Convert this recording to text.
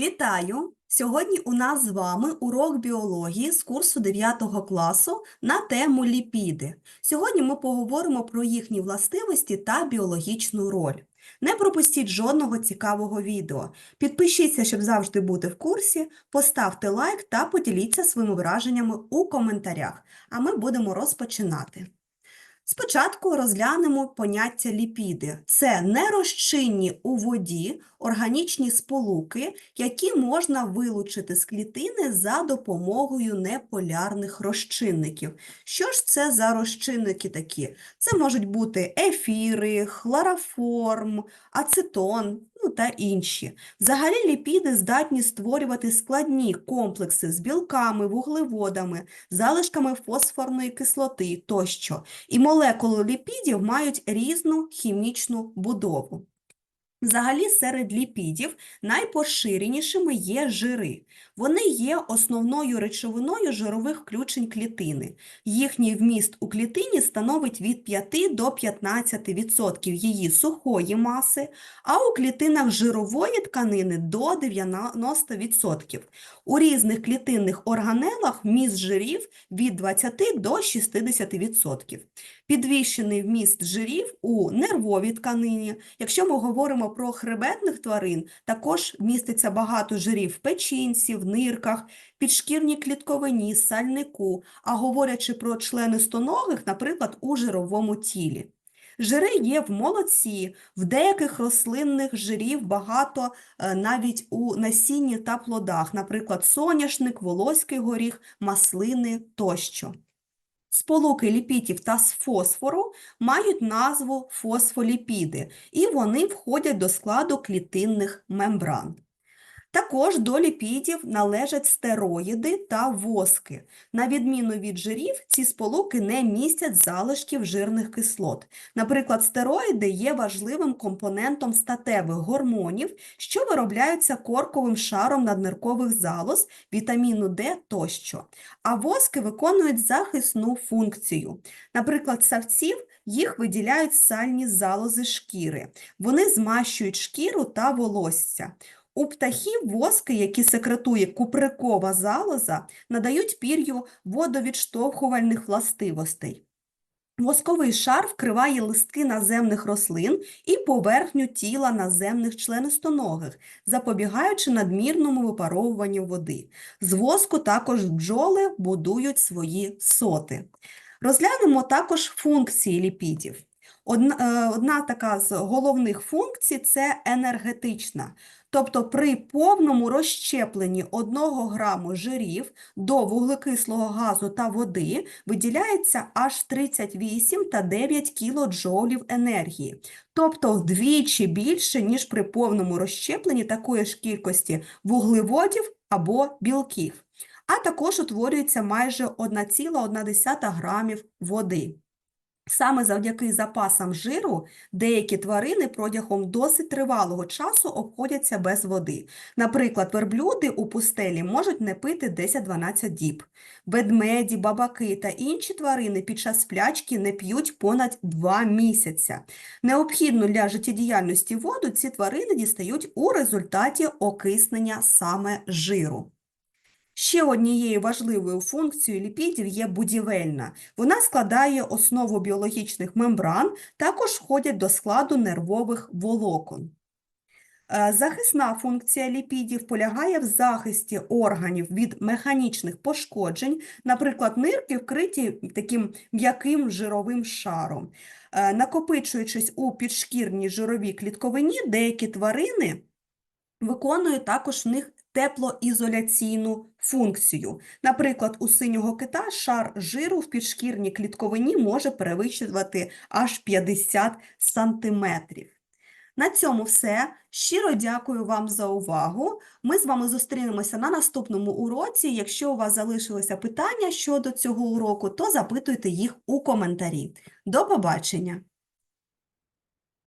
Вітаю! Сьогодні у нас з вами урок біології з курсу 9 класу на тему ліпіди. Сьогодні ми поговоримо про їхні властивості та біологічну роль. Не пропустіть жодного цікавого відео. Підпишіться, щоб завжди бути в курсі, поставте лайк та поділіться своїми враженнями у коментарях, а ми будемо розпочинати. Спочатку розглянемо поняття ліпіди. Це нерозчинні у воді органічні сполуки, які можна вилучити з клітини за допомогою неполярних розчинників. Що ж це за розчинники такі? Це можуть бути ефіри, хлороформ, ацетон, ну та інші. Взагалі ліпіди здатні створювати складні комплекси з білками, вуглеводами, залишками фосфорної кислоти тощо. І молекули ліпідів мають різну хімічну будову. Взагалі, серед ліпідів найпоширенішими є жири. Вони є основною речовиною жирових включень клітини. Їхній вміст у клітині становить від 5 до 15% її сухої маси, а у клітинах жирової тканини до 90%. У різних клітинних органелах вміст жирів від 20 до 60%. Підвищений вміст жирів у нервовій тканині. Якщо ми говоримо про хребетних тварин, також міститься багато жирів в печінці, в нирках, підшкірній клітковині, сальнику, а говорячи про члени стоногих, наприклад, у жировому тілі. Жири є в молоці, в деяких рослинних жирів багато е, навіть у насінні та плодах, наприклад, соняшник, волоський горіх, маслини тощо. Сполуки ліпідів та з фосфору мають назву фосфоліпіди, і вони входять до складу клітинних мембран. Також до ліпідів належать стероїди та воски. На відміну від жирів, ці сполуки не містять залишків жирних кислот. Наприклад, стероїди є важливим компонентом статевих гормонів, що виробляються корковим шаром надниркових залоз, вітаміну Д тощо. А воски виконують захисну функцію. Наприклад, савців їх виділяють сальні залози шкіри. Вони змащують шкіру та волосся. У птахів воски, які секретує куприкова залоза, надають пір'ю водовідштовхувальних властивостей. Восковий шар вкриває листки наземних рослин і поверхню тіла наземних членистоногих, запобігаючи надмірному випаровуванню води. З воску також бджоли будують свої соти. Розглянемо також функції ліпідів. Одна, е, одна така з головних функцій це енергетична. Тобто при повному розщепленні 1 граму жирів до вуглекислого газу та води виділяється аж 38 та 9 кілоджоулів енергії. Тобто вдвічі більше, ніж при повному розщепленні такої ж кількості вуглеводів або білків. А також утворюється майже 1,1 грамів води. Саме завдяки запасам жиру деякі тварини протягом досить тривалого часу обходяться без води. Наприклад, верблюди у пустелі можуть не пити 10-12 діб. Ведмеді, бабаки та інші тварини під час сплячки не п'ють понад 2 місяця. Необхідну для життєдіяльності воду ці тварини дістають у результаті окиснення саме жиру. Ще однією важливою функцією ліпідів є будівельна. Вона складає основу біологічних мембран, також входять до складу нервових волокон. Е, Захисна функція ліпідів полягає в захисті органів від механічних пошкоджень, наприклад, нирки вкриті таким м'яким жировим шаром. Е, Накопичуючись у підшкірній жировій клітковині, деякі тварини виконують також в них теплоізоляційну функцію. Наприклад, у синього кита шар жиру в підшкірній клітковині може перевищувати аж 50 сантиметрів. На цьому все. Щиро дякую вам за увагу. Ми з вами зустрінемося на наступному уроці. Якщо у вас залишилися питання щодо цього уроку, то запитуйте їх у коментарі. До побачення!